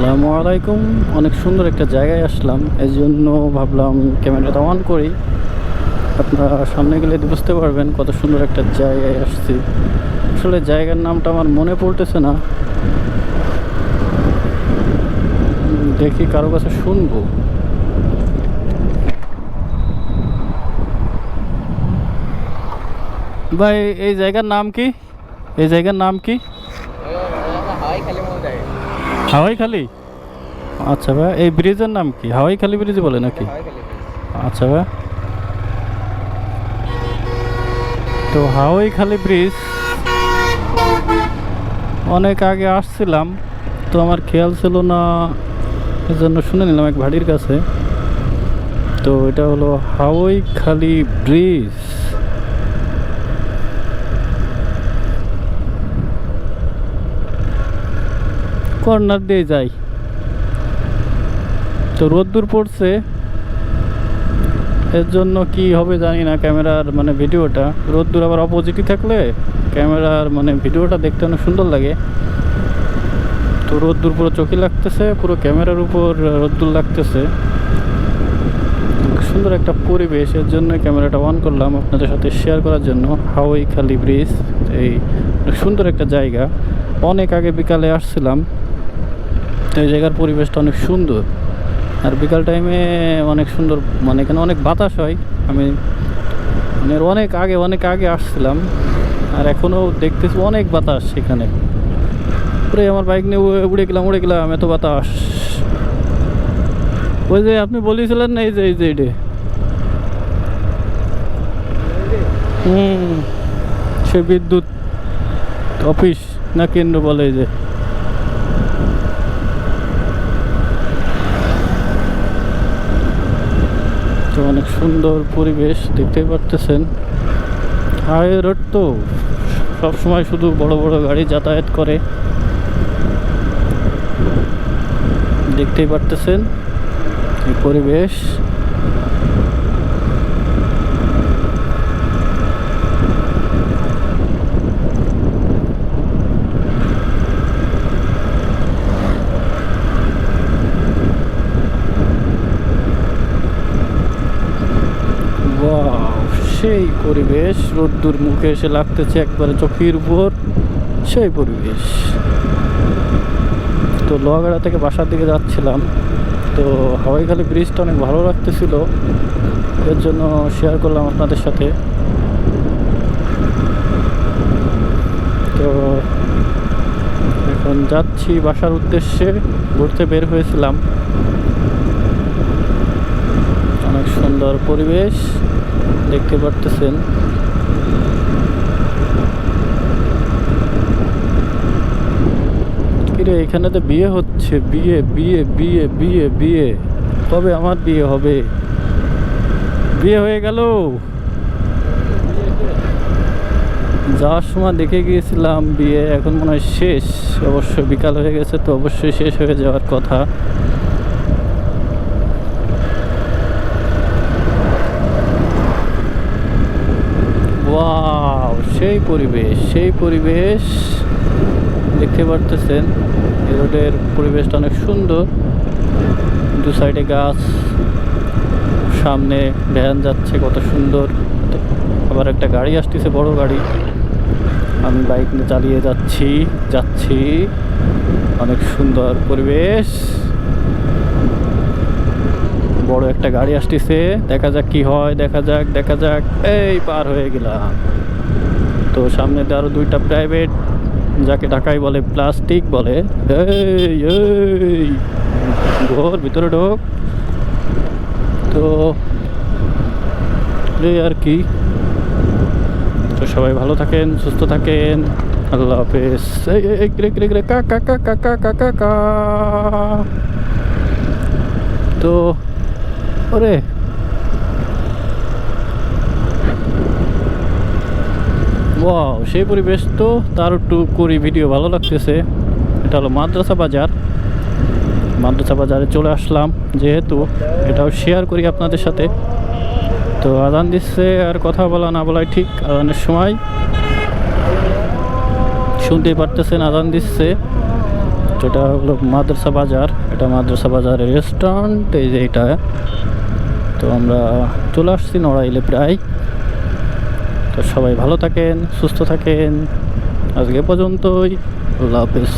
আসসালামু আলাইকুম। অনেক সুন্দর একটা জায়গায় আসলাম। এই জন্য ভাবলাম ক্যামেরাটা অন করি। আপনারা সামনে গেলে বুঝতে পারবেন কত সুন্দর একটা জায়গায় আসছি। আসলে জায়গার নামটা আমার মনে পড়তেছে না। দেখি কারও কাছে শুনব। ভাই, এই জায়গার নাম কি? এই জায়গার নাম কি? হাওয়াই খালি? মনে যায় হাওয়াই খালি আচ্ছা ভাই এই ব্রিজের নাম কি? হাওয়াই খালি ব্রিজ বলে নাকি? আচ্ছা ভাই। তো হাওয়াই খালি ব্রিজ অনেক আগে আসছিলাম তো আমার খেয়াল ছিল না এজন্য শুনে নিলাম এক ভাড়ির কাছে। তো এটা হলো হাওয়াই খালি ব্রিজ। কর্নার দিয়ে যাই। তো রোদ্দুর পড়ছে। এর জন্য কি হবে জানি না ক্যামেরার মানে ভিডিওটা। রোদ্দুর আবার অপোজিটই থাকলে ক্যামেরার মানে ভিডিওটা দেখতে অনেক সুন্দর লাগে। তো রোদ্দুর পুরো চোখে লাগতেছে, পুরো ক্যামেরার উপর রোদ্দুর লাগতেছে। সুন্দর একটা পরিবেশ, এর জন্য ক্যামেরাটা অন করলাম আপনাদের সাথে শেয়ার করার জন্য। হাওয়াই খালি ব্রিজ, এই সুন্দর একটা জায়গা। অনেক আগে বিকালে আসছিলাম। তো এই জায়গার পরিবেশটা অনেক সুন্দর। আর বিকাল টাইমে অনেক সুন্দর মানে এখানে অনেক বাতাস হয়। আমি মানে অনেক আগে অনেক আগে আসছিলাম, আর এখনও দেখতেছি অনেক বাতাস সেখানে পুরে আমার বাইক নিয়ে উড়ে- গেলাম, উড়ে গেলাম, এত বাতাস। ওই যে আপনি বলেছিলেন না, এই যে এই যে এইটে হুম, সে বিদ্যুৎ অফিস না কেন্দ্র বলে যে। তো অনেক সুন্দর পরিবেশ, দেখতেই পারতেছেন। হাইওয়ে রোড তো সবসময় শুধু বড় বড় গাড়ি যাতায়াত করে। দেখতেই পারতেছেন এই পরিবেশ ওয়াও সেই পরিবেশ, রোদ্দুর মুখে এসে লাগতেছে একবারে চোখের উপর, সেই পরিবেশ। তো লোহাগাড়া থেকে বাসার দিকে যাচ্ছিলাম। তো হাওয়াইখালি ব্রিজটা অনেক ভালো লাগতেছিল। এর জন্য শেয়ার করলাম আপনাদের সাথে। তো এখন যাচ্ছি বাসার উদ্দেশ্যে, ঘুরতে বের হয়েছিলাম। অনেক সুন্দর পরিবেশ। দেখতে পারতেছেন। এখানে তো বিয়ে হচ্ছে, বিয়ে বিয়ে বিয়ে বিয়ে বিয়ে। কবে আমার বিয়ে হবে? বিয়ে হয়ে গেল। যাওয়ার সময় দেখে গিয়েছিলাম বিয়ে, এখন মনে হয় শেষ। অবশ্য বিকাল হয়ে গেছে, তো অবশ্যই শেষ হয়ে যাওয়ার কথা ওয়াও সেই পরিবেশ সেই পরিবেশ দেখতে পারতেছেন। এই রোডের পরিবেশটা অনেক সুন্দর। দু সাইডে গাছ, সামনে ভ্যান যাচ্ছে, কত সুন্দর। আবার একটা গাড়ি আসতেছে, বড় গাড়ি। আমি বাইক নিয়ে চালিয়ে যাচ্ছি যাচ্ছি। অনেক সুন্দর পরিবেশ। বড় একটা গাড়ি আসতেছে। দেখা যাক কি হয়, দেখা যাক দেখা যাক। এই পার হয়ে গেলাম। তো সামনে আরও দুইটা প্রাইভেট যাকে ঢাকায় বলে প্লাস্টিক বলে। ঘর ভিতরে ঢোক। তো, এই আর কি। তো সবাই ভালো থাকেন, সুস্থ থাকেন। আল্লাহ হাফেজ। তো, ওরে। ওয়াও সেই পরিবেশ তো তার একটু করি ভিডিও ভালো লাগতেছে। এটা হলো মাদ্রাসা বাজার। মাদ্রাসা বাজারে চলে আসলাম, যেহেতু এটাও শেয়ার করি আপনাদের সাথে। তো আদান দিচ্ছে, আর কথা বলা না বলাই ঠিক আদানের সময়। শুনতেই পারতেছেন আদান দিচ্ছে। এটা হলো মাদ্রাসা বাজার। এটা মাদ্রাসা বাজারের রেস্টুরেন্ট এই যে এটা। তো আমরা চলে আসছি নড়াইলে প্রায়। তো সবাই ভালো থাকেন সুস্থ থাকেন। আজকে পর্যন্তই আল্লাহ হাফেজ।